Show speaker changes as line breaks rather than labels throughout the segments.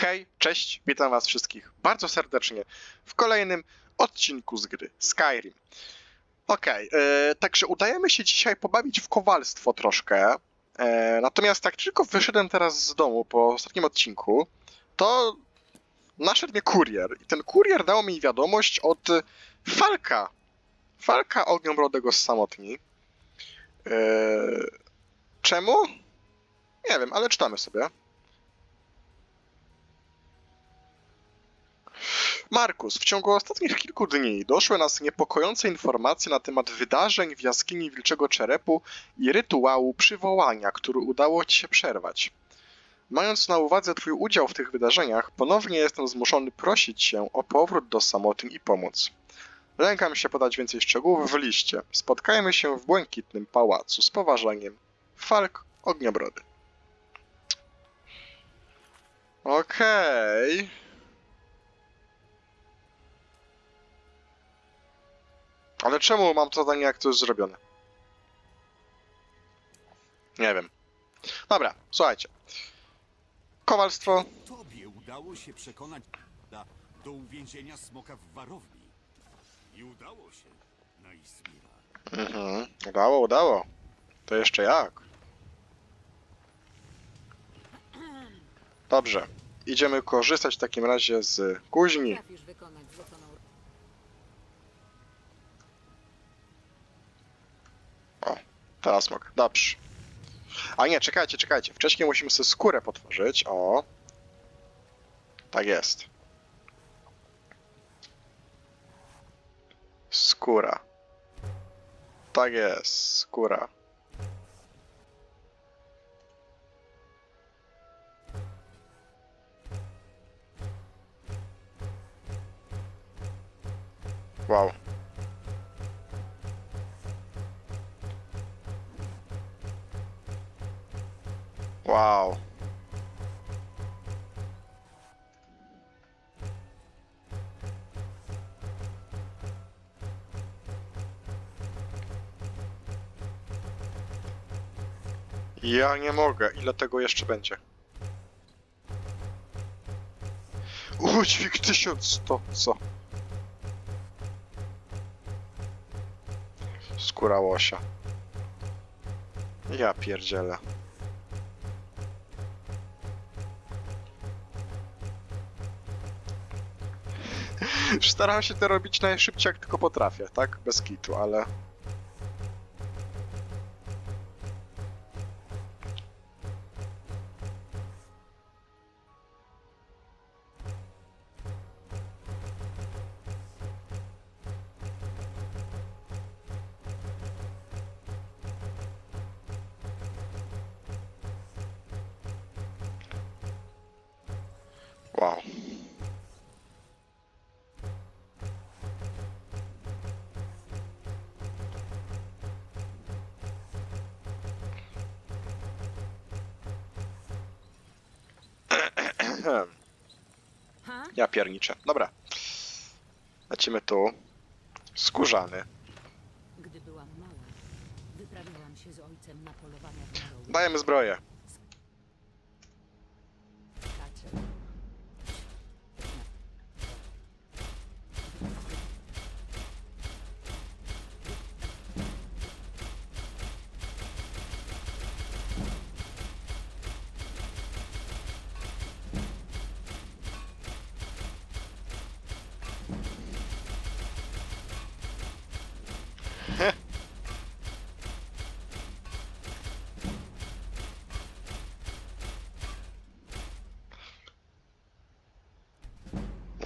Hej, cześć, witam was wszystkich bardzo serdecznie w kolejnym odcinku z gry Skyrim. Okej, e, także udajemy się dzisiaj pobawić w kowalstwo troszkę. E, natomiast jak tylko wyszedłem teraz z domu po ostatnim odcinku, to naszedł mnie kurier. I ten kurier dał mi wiadomość od Falka. Falka Ogniomrodego z Samotni. E, czemu? Nie wiem, ale czytamy sobie. Markus, w ciągu ostatnich kilku dni doszły nas niepokojące informacje na temat wydarzeń w jaskini Wilczego Czerepu i rytuału przywołania, który udało ci się przerwać. Mając na uwadze twój udział w tych wydarzeniach, ponownie jestem zmuszony prosić cię o powrót do samotyn i pomoc. Lękam się podać więcej szczegółów w liście. Spotkajmy się w błękitnym pałacu. Z poważaniem. Falk Ogniobrody. Okej. Ale czemu mam to zadanie, jak to jest zrobione? Nie wiem. Dobra, słuchajcie. Kowalstwo.
Tobie udało się przekonać da do uwięzienia smoka w warowni. I udało się na Ismira.
Mhm. Udało, udało. To jeszcze jak? Dobrze. Idziemy korzystać w takim razie z kuźni.
Trafisz wykonać
Teraz mogę. Dobrze. A nie, czekajcie, czekajcie. Wcześniej musimy sobie skórę potworzyć. O. Tak jest. Skóra. Tak jest, skóra. Wow. Wow. Ja nie mogę. Ile tego jeszcze będzie? Udźwig 1100. Co? Skóra łosia. Ja pierdzielę. Staram się to robić najszybciej jak tylko potrafię, tak? Bez kitu, ale... Ja pierniczę. Dobra. Lecimy tu. Skórzany.
Gdy byłam mała, wyprawiałam się z ojcem na polowania w Morrowind.
Dajemy zbroję.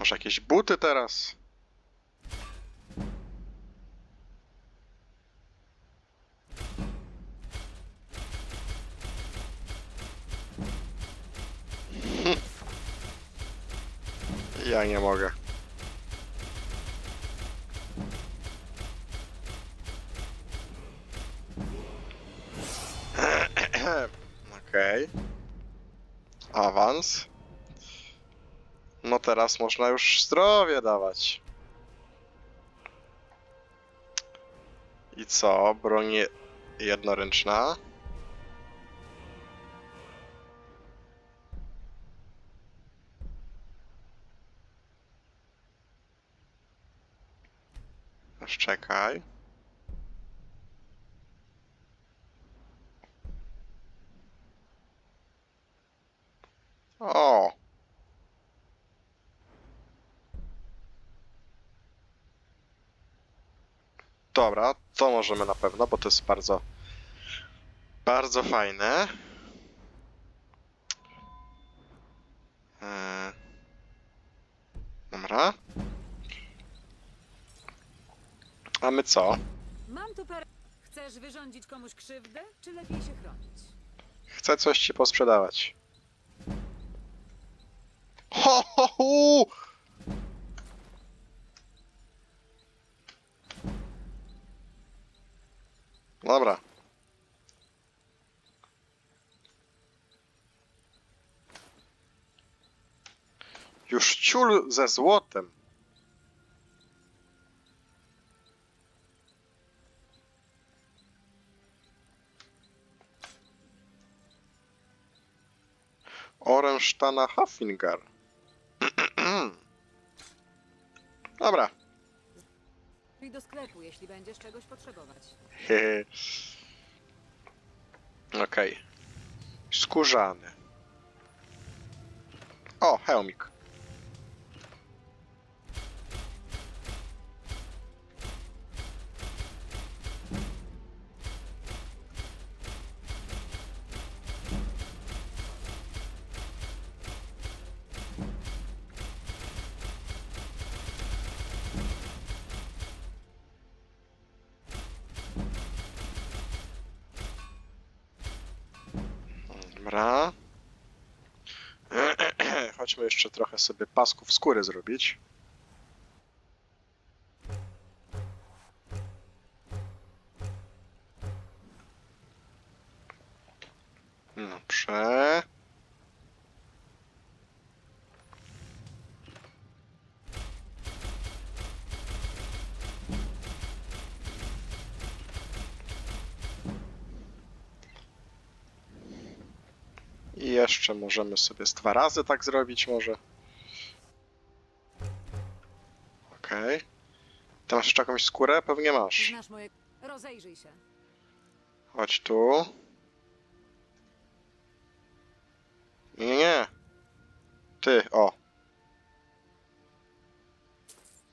Może jakieś buty teraz? Ja nie mogę. teraz można już zdrowie dawać. I co? Broń jednoręczna. Czekaj. Dobra, to możemy na pewno, bo to jest bardzo, bardzo fajne. Eee, Dobra. A my co?
Mam tu per... Chcesz wyrządzić komuś krzywdę, czy lepiej się chronić?
Chcę coś ci posprzedawać. Ho, ho, hu! Dobra. Już ciul ze złotem. Orensztana Haffingar. Dobra.
I do sklepu, jeśli będziesz czegoś potrzebować.
Okej. Skórzany. O, hełmik. Dobra. Chodźmy jeszcze trochę sobie pasków skóry zrobić. Jeszcze możemy sobie z dwa razy tak zrobić może. Okej. Ty masz jeszcze jakąś skórę? Pewnie masz.
Znasz moje... Rozejrzyj się.
Chodź tu. Nie, nie, nie. Ty, o.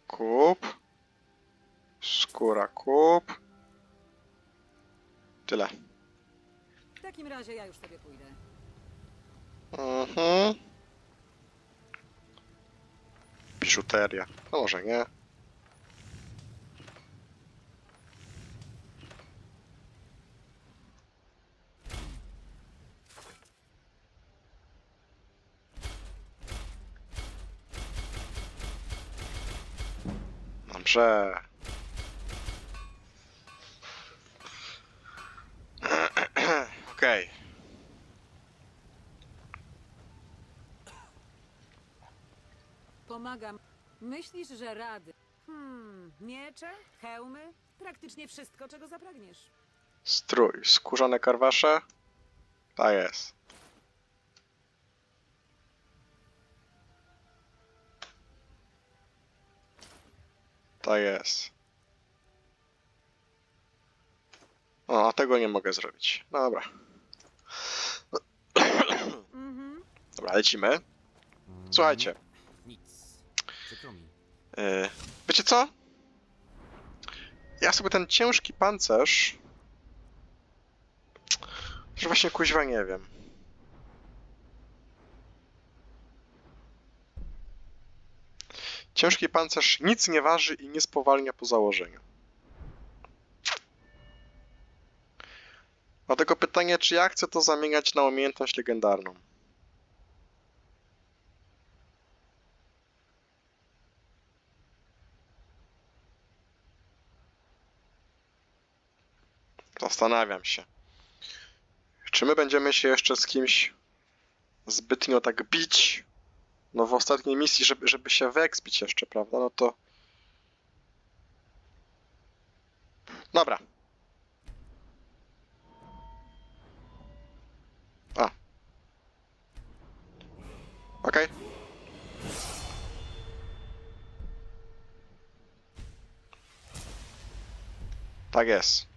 Kup. Skóra kup. Tyle.
W takim razie ja już sobie pójdę.
Mhm. Biżuteria. No może nie. Dobrze. Okej.
Pomagam. Myślisz, że rady? Hmm, miecze, hełmy, praktycznie wszystko, czego zapragniesz.
Strój. Skórzane karwasze? Tak jest. Tak jest. O, a tego nie mogę zrobić. Dobra.
Mhm.
Dobra, lecimy. Słuchajcie. Yy, wiecie co? Ja sobie ten ciężki pancerz... Że właśnie kuźwa nie wiem. Ciężki pancerz nic nie waży i nie spowalnia po założeniu. Dlatego pytanie, czy ja chcę to zamieniać na umiejętność legendarną. Zastanawiam się. Czy my będziemy się jeszcze z kimś zbytnio tak bić? No w ostatniej misji, żeby, żeby się wyekspić jeszcze, prawda? No to... Dobra. A. Okej. Tak jest.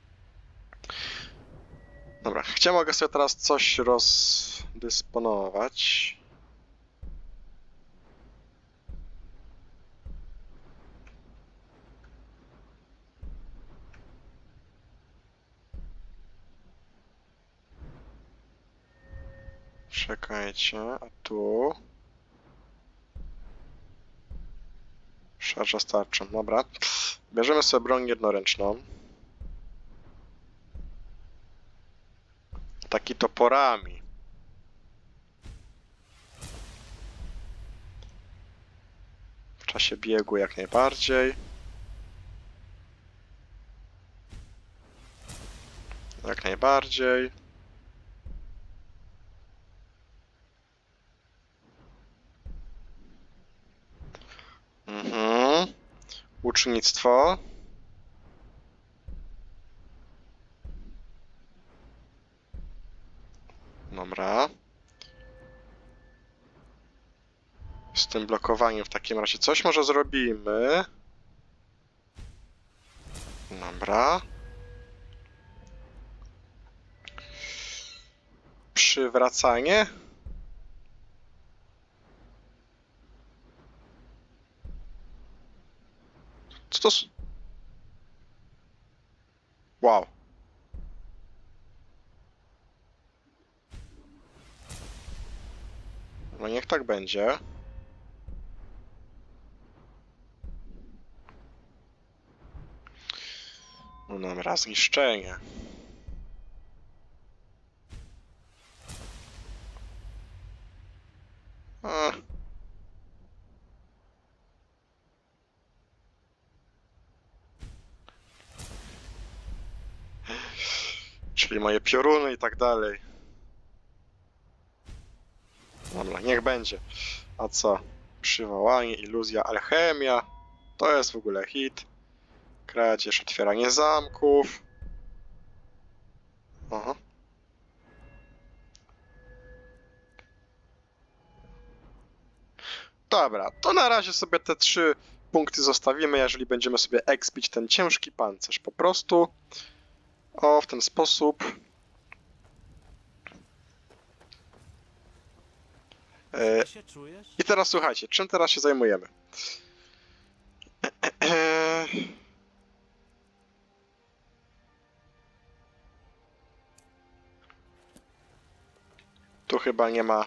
Dobra, gdzie mogę sobie teraz coś rozdysponować? Czekajcie, a tu... Szarża starczą, dobra. Bierzemy sobie broń jednoręczną. Taki toporami. W czasie biegu jak najbardziej. Jak najbardziej. Mhm. Ucznictwo. Dobra. Z tym blokowaniem w takim razie coś może zrobimy. Dobra. Przywracanie. Co to? Wow. No niech tak będzie. No dobra, zniszczenie. A. Czyli moje pioruny i tak dalej. Dobra, niech będzie. A co? Przywołanie, iluzja, alchemia. To jest w ogóle hit. Kradzież, otwieranie zamków. Aha. Dobra, to na razie sobie te trzy punkty zostawimy, jeżeli będziemy sobie expić ten ciężki pancerz. Po prostu. O, w ten sposób. E? I teraz słuchajcie, czym teraz się zajmujemy? Tu chyba nie ma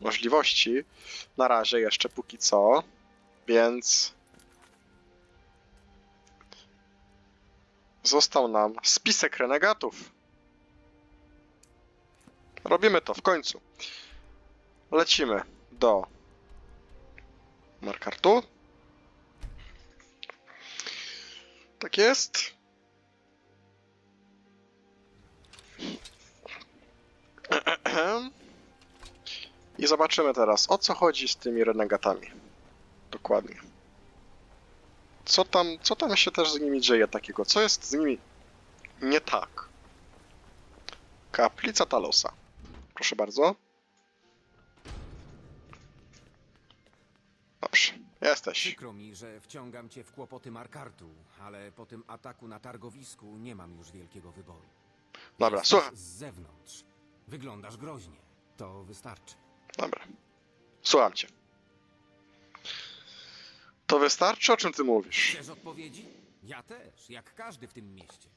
możliwości. Na razie jeszcze póki co. Więc został nam spisek renegatów. Robimy to w końcu. Lecimy do Markartu. Tak jest. I zobaczymy teraz, o co chodzi z tymi renegatami. Dokładnie. Co tam, co tam się też z nimi dzieje takiego? Co jest z nimi nie tak? Kaplica Talosa. Proszę bardzo. Jesteś.
Przykro mi, że wciągam cię w kłopoty Markartu, ale po tym ataku na targowisku nie mam już wielkiego wyboru.
Dobra,
Jesteś
słucham.
z zewnątrz. Wyglądasz groźnie. To wystarczy.
Dobra. Słucham cię. To wystarczy, o czym ty mówisz?
Chcesz odpowiedzi? Ja też, jak każdy w tym mieście.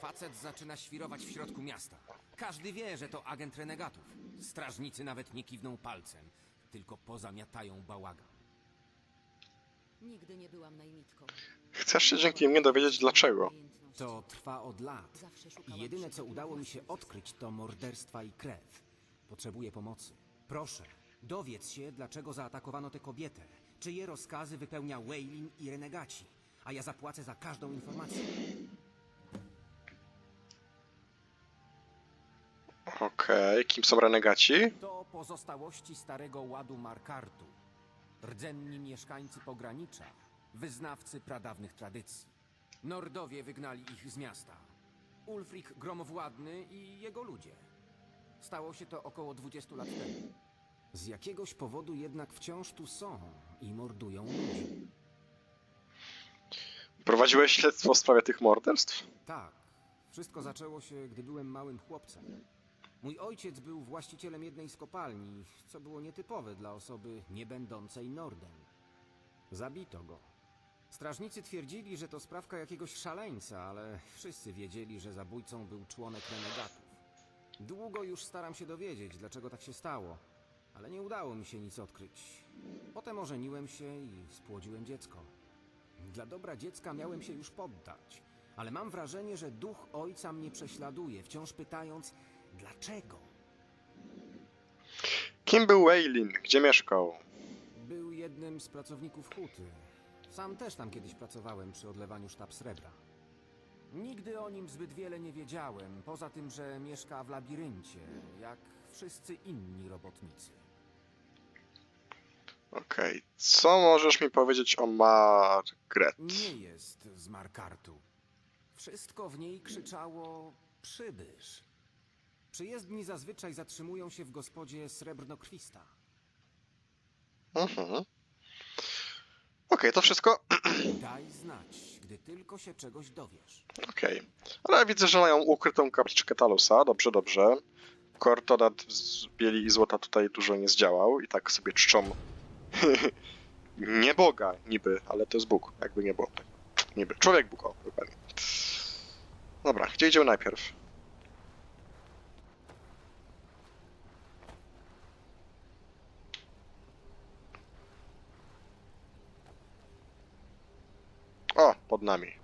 Facet zaczyna świrować w środku miasta. Każdy wie, że to agent renegatów. Strażnicy nawet nie kiwną palcem, tylko pozamiatają bałagan.
Nigdy nie byłam najmitką.
Chcesz się dzięki mnie dowiedzieć dlaczego?
To trwa od lat.
Zawsze
I jedyne, co udało mi się odkryć, to morderstwa i krew. Potrzebuję pomocy. Proszę, dowiedz się, dlaczego zaatakowano tę kobietę. Czyje rozkazy wypełnia Weylin i renegaci. A ja zapłacę za każdą informację.
Okej, kim są renegaci?
To pozostałości starego ładu Markartu. Rdzenni mieszkańcy pogranicza, wyznawcy pradawnych tradycji. Nordowie wygnali ich z miasta. Ulfric Gromowładny i jego ludzie. Stało się to około 20 lat temu. Z jakiegoś powodu jednak wciąż tu są i mordują ludzi.
Prowadziłeś śledztwo w sprawie tych morderstw?
Tak, wszystko zaczęło się, gdy byłem małym chłopcem. Mój ojciec był właścicielem jednej z kopalni, co było nietypowe dla osoby nie będącej Nordem. Zabito go. Strażnicy twierdzili, że to sprawka jakiegoś szaleńca, ale wszyscy wiedzieli, że zabójcą był członek renegatów. Długo już staram się dowiedzieć, dlaczego tak się stało, ale nie udało mi się nic odkryć. Potem ożeniłem się i spłodziłem dziecko. Dla dobra dziecka miałem się już poddać, ale mam wrażenie, że duch ojca mnie prześladuje, wciąż pytając, dlaczego?
Kim był Waylin? Gdzie mieszkał?
Był jednym z pracowników huty. Sam też tam kiedyś pracowałem przy odlewaniu sztab srebra. Nigdy o nim zbyt wiele nie wiedziałem, poza tym, że mieszka w labiryncie, jak wszyscy inni robotnicy.
Okej, co możesz mi powiedzieć o Margaret?
Nie jest z Markartu. Wszystko w niej krzyczało przybysz. Przyjezdni zazwyczaj zatrzymują się w gospodzie Srebrnokrwista.
Mhm. Okej, to wszystko?
Daj znać, gdy tylko się czegoś dowiesz.
Okej. Ale widzę, że mają ukrytą kapliczkę Talusa. Dobrze, dobrze. Kortodat z bieli i złota tutaj dużo nie zdziałał i tak sobie czczą nie Boga niby, ale to jest Bóg, jakby nie było. Niby. Człowiek Bóg, o, dokładnie. Dobra, gdzie idziemy najpierw? O, pod nami.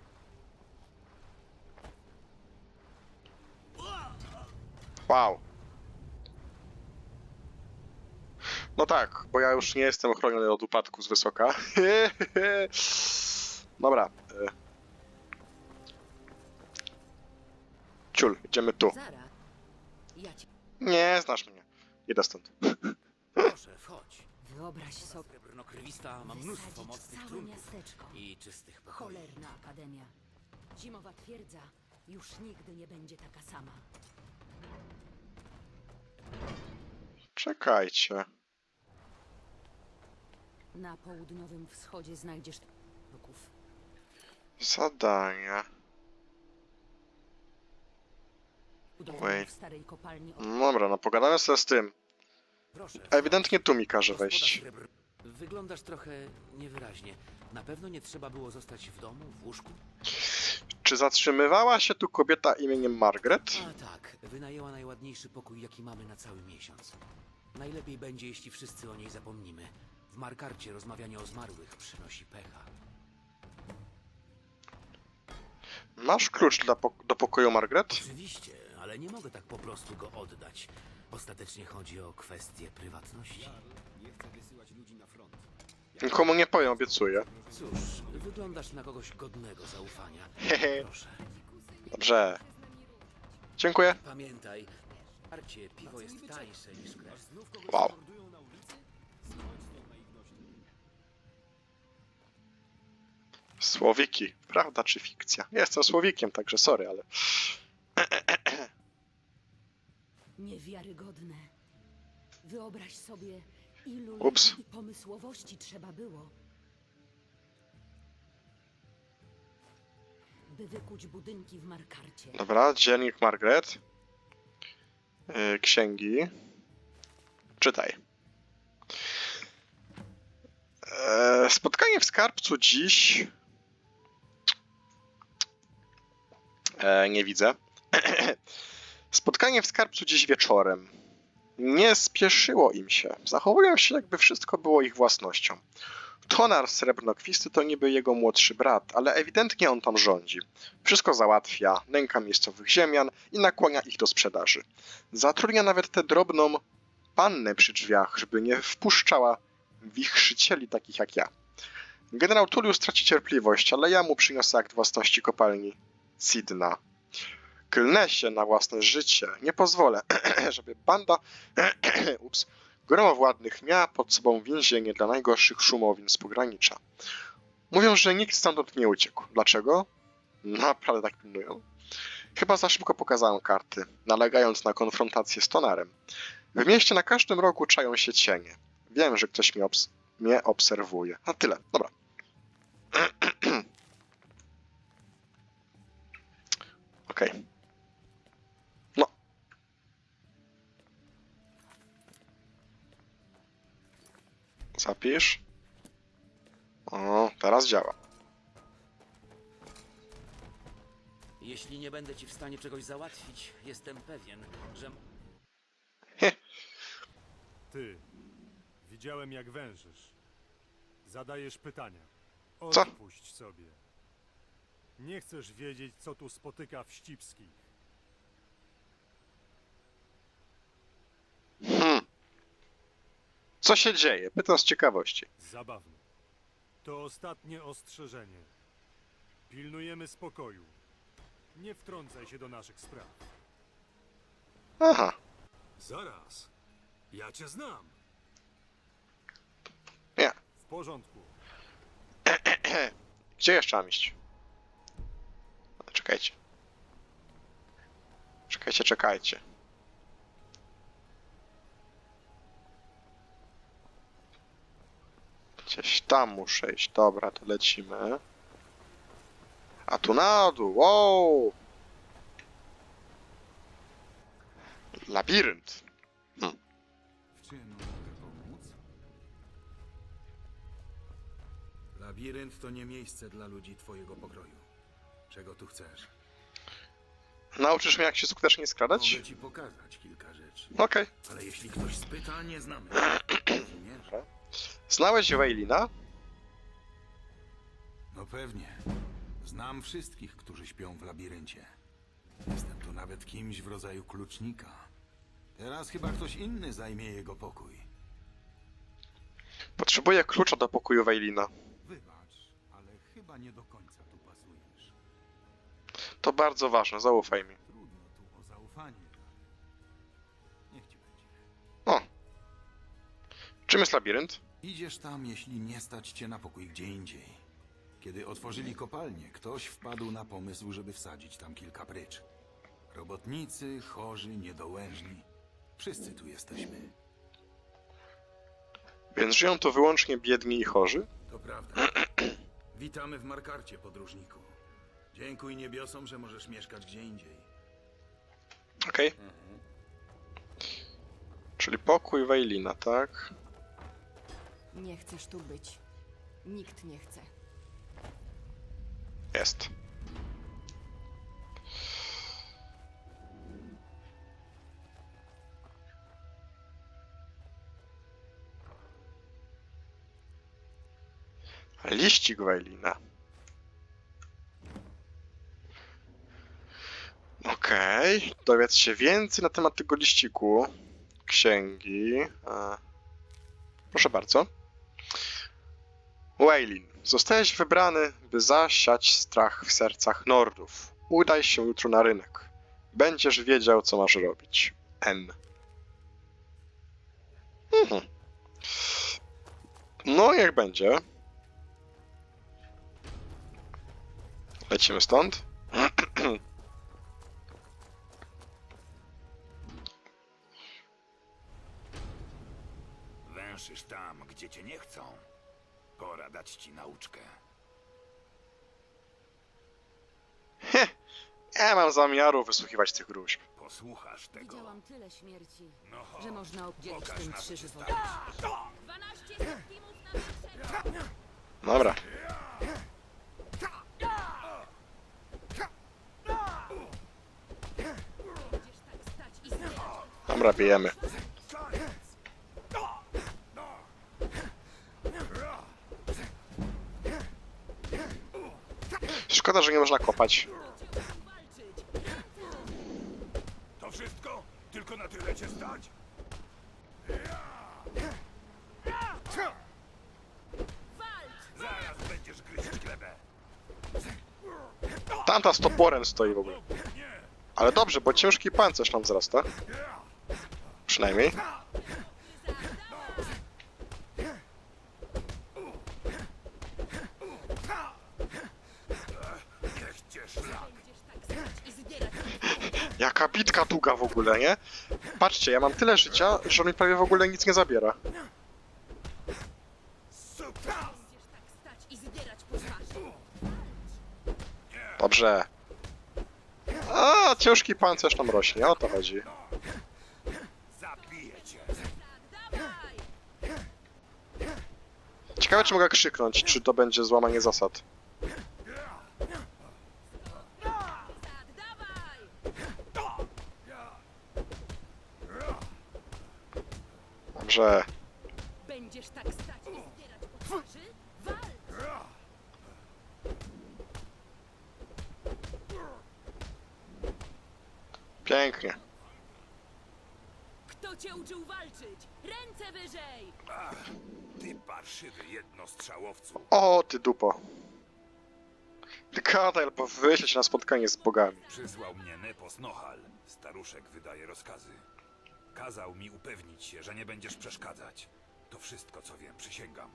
Wow. No tak, bo ja już nie jestem ochroniony od upadku z wysoka. Dobra. e. Ciul, idziemy tu.
Zara, ja ci
Nie, znasz mnie. Idę stąd.
Proszę, wchodź.
Wyobraź sobie
Srebrnokrwista ma mnóstwo
wysadzić
mocnych
całe
trunków
miasteczko.
i czystych pokoi.
Cholerna akademia. Zimowa twierdza już nigdy nie będzie taka sama.
Czekajcie.
Na południowym wschodzie znajdziesz ruków.
Zadania. Wait.
w starej kopalni od
No Dobra, no pogadamy sobie z tym. Ewidentnie tu mi każe wejść.
Wyglądasz trochę niewyraźnie. Na pewno nie trzeba było zostać w domu, w łóżku?
Czy zatrzymywała się tu kobieta imieniem Margaret?
A tak, wynajęła najładniejszy pokój, jaki mamy na cały miesiąc. Najlepiej będzie, jeśli wszyscy o niej zapomnimy. W Markarcie rozmawianie o zmarłych przynosi pecha.
Masz klucz dla pok- do pokoju Margaret?
Oczywiście, ale nie mogę tak po prostu go oddać. Ostatecznie chodzi o kwestię prywatności.
Nie chcę wysyłać ludzi na front.
Nikomu nie powiem, obiecuję.
Cóż, wyglądasz na kogoś godnego zaufania.
Hehe.
Proszę.
Dobrze. Dziękuję.
Pamiętaj, w Markarcie piwo jest tańsze niż krew.
Wow. Słowiki. Prawda czy fikcja? Jestem słowikiem, także sorry, ale...
Niewiarygodne. Wyobraź sobie, ilu
Ups.
ludzi i pomysłowości trzeba było, by wykuć budynki w Markarcie.
Dobra, dziennik Margaret. Yy, księgi. Czytaj. Eee, spotkanie w skarbcu dziś. Eee, nie widzę. spotkanie w skarbcu dziś wieczorem. Nie spieszyło im się. Zachowują się, jakby wszystko było ich własnością. Tonar Srebrnokwisty to niby jego młodszy brat, ale ewidentnie on tam rządzi. Wszystko załatwia, nęka miejscowych ziemian i nakłania ich do sprzedaży. Zatrudnia nawet tę drobną pannę przy drzwiach, żeby nie wpuszczała wichrzycieli takich jak ja. Generał Tullius traci cierpliwość, ale ja mu przyniosę akt własności kopalni Sidna. Klnę się na własne życie. Nie pozwolę, żeby banda ups, gromowładnych miała pod sobą więzienie dla najgorszych szumowin z pogranicza. Mówią, że nikt stamtąd nie uciekł. Dlaczego? Naprawdę tak pilnują. Chyba za szybko pokazałem karty, nalegając na konfrontację z Tonarem. W mieście na każdym rogu czają się cienie. Wiem, że ktoś mnie, obs- mnie obserwuje. A tyle, dobra. Okej. No. Zapisz. O, teraz działa.
Jeśli nie będę ci w stanie czegoś załatwić, jestem pewien, że
Ty. Widziałem jak wężysz. Zadajesz pytania.
Co?
Odpuść sobie. Nie chcesz wiedzieć, co tu spotyka wścibskich.
Hmm. Co się dzieje? Pytam z ciekawości.
Zabawne. To ostatnie ostrzeżenie. Pilnujemy spokoju. Nie wtrącaj się do naszych spraw.
Aha.
Zaraz. Ja cię znam.
Nie.
W porządku.
Gdzie jeszcze mam iść? Czekajcie. Czekajcie, czekajcie. Gdzieś tam muszę iść. Dobra, to lecimy. A tu na dół. Wow! Labirynt.
W czym mogę pomóc? Labirynt to nie miejsce dla ludzi twojego pokroju. Czego tu chcesz?
Nauczysz mnie, jak się skutecznie skradać?
Mogę ci pokazać kilka rzeczy.
Okej.
Ale jeśli ktoś spyta, nie znamy.
Znałeś Waylina?
No pewnie. Znam wszystkich, którzy śpią w labiryncie. Jestem tu nawet kimś w rodzaju klucznika. Teraz chyba ktoś inny zajmie jego pokój.
Potrzebuję klucza do pokoju Waylina.
Wybacz, ale chyba nie do końca tu pasujesz.
To bardzo ważne, zaufaj mi.
Trudno tu o zaufanie.
Czym jest labirynt?
Idziesz tam, jeśli nie stać cię na pokój gdzie indziej. Kiedy otworzyli kopalnię, ktoś wpadł na pomysł, żeby wsadzić tam kilka prycz. Robotnicy, chorzy, niedołężni. Wszyscy tu jesteśmy.
Więc żyją tu wyłącznie biedni i chorzy?
To prawda. Witamy w Markarcie, podróżniku. Dziękuj niebiosom, że możesz mieszkać gdzie indziej.
Okej. Czyli pokój Waylina, tak?
Nie chcesz tu być. Nikt nie chce.
Jest. Liścik Waylina. Okej, dowiedz się więcej na temat tego liściku. Księgi. E, Proszę bardzo. Waylin, zostałeś wybrany, by zasiać strach w sercach Nordów. Udaj się jutro na rynek. Będziesz wiedział, co masz robić. N. Mhm. No, jak będzie. Lecimy stąd.
Węszysz tam, gdzie cię nie dać ci nauczkę.
Nie mam zamiaru wysłuchiwać tych gruźb.
Posłuchasz tego.
Widziałam tyle śmierci,
No,
że można obdzielić
pokaż
tym
na co
trzy
cię
żywoty.
Dobra. Dobra, bijemy. Szkoda, że nie można kopać.
To wszystko? Tylko na tyle cię stać? Zaraz będziesz gryźć glebę.
Tamta z toporem stoi w ogóle. Ale dobrze, bo ciężki pancerz nam wzrasta. Przynajmniej.
Niech cię szlak.
Jaka bitka długa w ogóle, nie? Patrzcie, ja mam tyle życia, że on mi prawie w ogóle nic nie zabiera. Dobrze. A! Ciężki pancerz tam rośnie, o to chodzi. Ciekawe, czy mogę krzyknąć, czy to będzie złamanie zasad. Dobrze.
Będziesz tak stać i zbierać po twarzy? Walcz!
Pięknie.
Kto cię uczył walczyć? Ręce wyżej!
Ty parszywy jednostrzałowcu!
O, ty dupo. Gadaj, albo wyśleć na spotkanie z bogami.
Przysłał mnie Nepos Nohal. Staruszek wydaje rozkazy. Kazał mi upewnić się, że nie będziesz przeszkadzać. To wszystko, co wiem, przysięgam.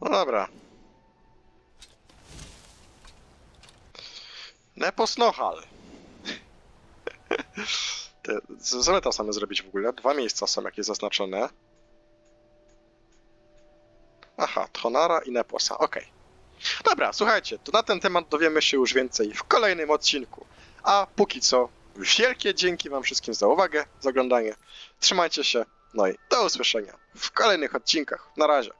No dobra. Nepos Nohal. Tam same zrobić w ogóle? Dwa miejsca są jakieś zaznaczone. Aha, Tronara i Neposa, okej. Dobra, słuchajcie, to na ten temat dowiemy się już więcej w kolejnym odcinku. A póki co, wielkie dzięki wam wszystkim za uwagę, za oglądanie. Trzymajcie się, no i do usłyszenia w kolejnych odcinkach. Na razie.